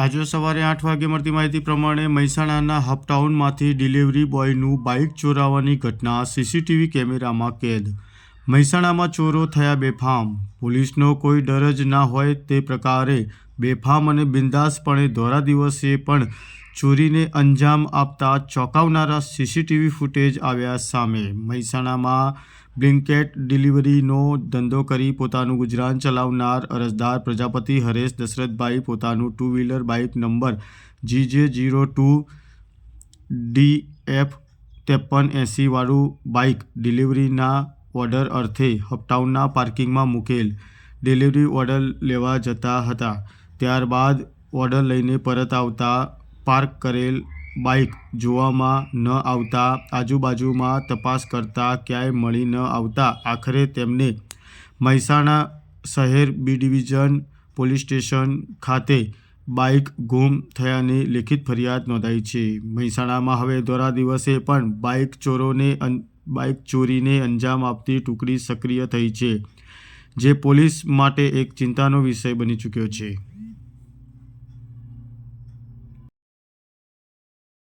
આજે સવારે આઠ વાગે મળતી માહિતી પ્રમાણે મહેસાણાના હપટાઉનમાંથી ડિલિવરી બોયનું બાઇક ચોરાવાની ઘટના સીસીટીવી કેમેરામાં કેદ મહેસાણામાં ચોરો થયા બેફામ. પોલીસનો કોઈ ડર જ ના હોય તે પ્રકારે બેફામ અને બિંદાસપણે ધોરા દિવસે પણ ચોરીને અંજામ આપતા ચોંકાવનારા સીસીટીવી ફૂટેજ આવ્યા સામે. મહેસાણામાં બ્લિન્કેટ ડિલિવરીનો ધંધો કરી પોતાનું ગુજરાન ચલાવનાર અરજદાર પ્રજાપતિ હરેશ દશરથભાઈ પોતાનું two wheeler bike number G J zero two D F ત્રેપન એંસીવાળું બાઇક ડિલિવરીના ઓર્ડર અર્થે હપટાઉનના પાર્કિંગમાં મૂકેલ ડિલિવરી ઓર્ડર લેવા જતા હતા. ત્યારબાદ ઓર્ડર લઈને પરત આવતા પાર્ક કરેલ બાઇક જોવામાં ન આવતા, આજુબાજુમાં તપાસ કરતા ક્યાંય મળી ન આવતા. આખરે તેમને મહેસાણા શહેર બી ડિવિઝન પોલીસ સ્ટેશન ખાતે બાઇક ગુમ થયાની લેખિત ફરિયાદ નોંધાઈ છે. મહેસાણામાં હવે દોરા દિવસે પણ બાઇક ચોરોને બાઇક ચોરીને અંજામ આપતી ટુકડી સક્રિય થઈ છે, જે પોલીસ માટે એક ચિંતાનો વિષય બની ચૂક્યો છે.